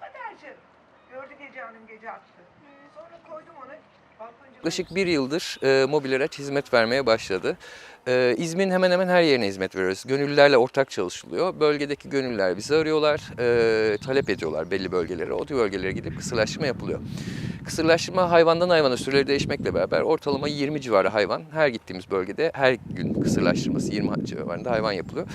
Kaderciğim. Gördü gece hanım gece attı. Sonra koydum onu. Balkoncu Yaklaşık bir yıldır e, mobil araç hizmet vermeye başladı. E, İzmir'in hemen hemen her yerine hizmet veriyoruz. Gönüllülerle ortak çalışılıyor. Bölgedeki gönüllüler bizi arıyorlar, e, talep ediyorlar belli bölgelere. O bölgelere gidip kısırlaştırma yapılıyor. Kısırlaştırma hayvandan hayvana süreleri değişmekle beraber ortalama 20 civarı hayvan her gittiğimiz bölgede her gün kısırlaştırması 20 civarında hayvan yapılıyor.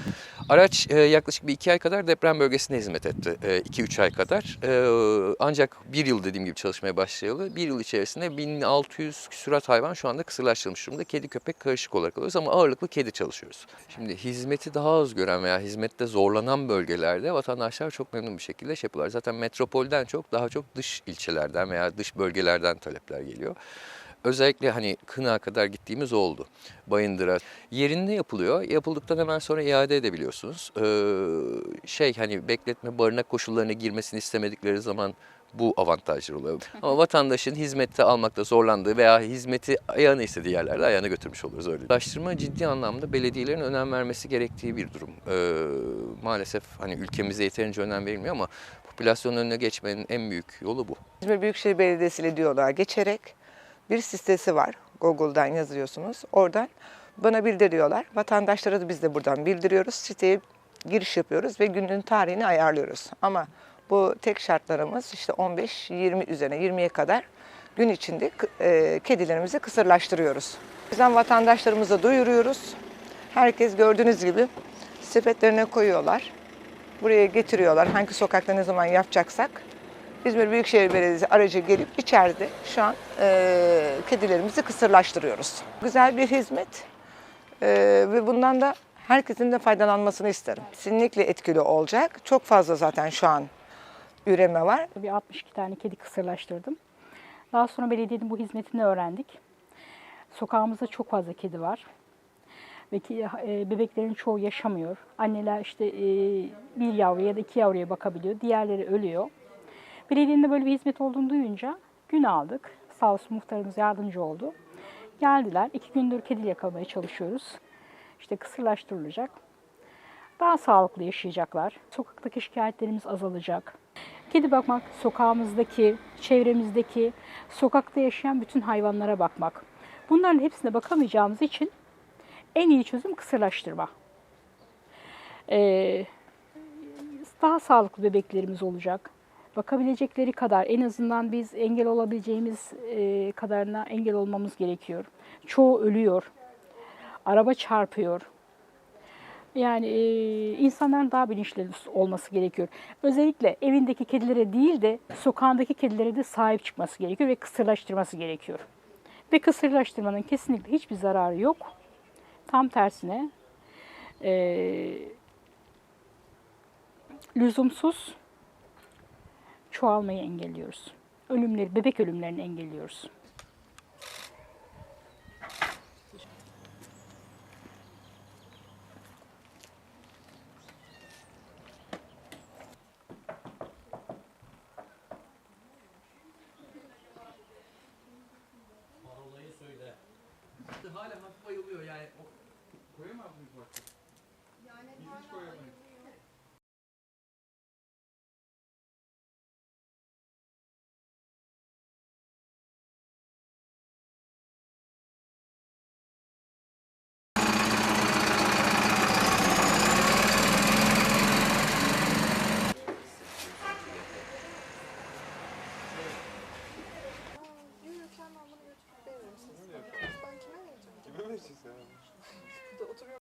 Araç e, yaklaşık bir iki ay kadar deprem bölgesinde hizmet etti. 2-3 ay kadar. E, ancak bir yıl dediğim gibi çalışmaya başlayalı. Bir yıl içerisinde 1600 küsurat hayvan şu anda kısırlaştırılmış durumda. Kedi köpek karışık olarak alıyoruz ama ağırlıklı kedi çalışıyoruz. Şimdi hizmeti daha az gören veya hizmette zorlanan bölgelerde vatandaşlar çok memnun bir şekilde şey yapıyorlar. Zaten metropolden çok daha çok dış ilçelerden veya dış bölgelerden talepler geliyor. Özellikle hani Kına kadar gittiğimiz oldu. Bayındır'a. Yerinde yapılıyor. Yapıldıktan hemen sonra iade edebiliyorsunuz. Ee, şey hani bekletme barınak koşullarına girmesini istemedikleri zaman bu avantajlar oluyor. Ama vatandaşın hizmette almakta zorlandığı veya hizmeti ayağına istediği yerlerde ayağına götürmüş oluruz öyle. Ulaştırma ciddi anlamda belediyelerin önem vermesi gerektiği bir durum. Ee, maalesef hani ülkemizde yeterince önem verilmiyor ama popülasyonun önüne geçmenin en büyük yolu bu. İzmir Büyükşehir Belediyesi ile diyorlar geçerek bir sitesi var. Google'dan yazıyorsunuz. Oradan bana bildiriyorlar. Vatandaşlara da biz de buradan bildiriyoruz. Siteye giriş yapıyoruz ve günün tarihini ayarlıyoruz. Ama bu tek şartlarımız işte 15-20 üzerine 20'ye kadar gün içinde e, kedilerimizi kısırlaştırıyoruz. O yüzden vatandaşlarımıza duyuruyoruz. Herkes gördüğünüz gibi sepetlerine koyuyorlar. Buraya getiriyorlar. Hangi sokakta ne zaman yapacaksak. İzmir Büyükşehir Belediyesi aracı gelip içeride şu an e, kedilerimizi kısırlaştırıyoruz. Güzel bir hizmet E, ve bundan da herkesin de faydalanmasını isterim. Kesinlikle etkili olacak. Çok fazla zaten şu an üreme var. Bir 62 tane kedi kısırlaştırdım. Daha sonra belediyenin bu hizmetini öğrendik. Sokağımızda çok fazla kedi var. Ve ki, e, bebeklerin çoğu yaşamıyor. Anneler işte e, bir yavruya ya da iki yavruya bakabiliyor. Diğerleri ölüyor. Belediyenin böyle bir hizmet olduğunu duyunca gün aldık. Sağ olsun muhtarımız yardımcı oldu. Geldiler. İki gündür kedi yakalamaya çalışıyoruz. İşte kısırlaştırılacak. Daha sağlıklı yaşayacaklar. Sokaktaki şikayetlerimiz azalacak. Kedi bakmak, sokağımızdaki, çevremizdeki, sokakta yaşayan bütün hayvanlara bakmak. Bunların hepsine bakamayacağımız için en iyi çözüm kısırlaştırma. Ee, daha sağlıklı bebeklerimiz olacak. Bakabilecekleri kadar en azından biz engel olabileceğimiz e, kadarına engel olmamız gerekiyor. Çoğu ölüyor. Araba çarpıyor. Yani e, insanların daha bilinçli olması gerekiyor. Özellikle evindeki kedilere değil de sokağındaki kedilere de sahip çıkması gerekiyor ve kısırlaştırması gerekiyor. Ve kısırlaştırmanın kesinlikle hiçbir zararı yok. Tam tersine e, lüzumsuz çoğalmayı engelliyoruz. Ölümleri, bebek ölümlerini engelliyoruz. Oturuyor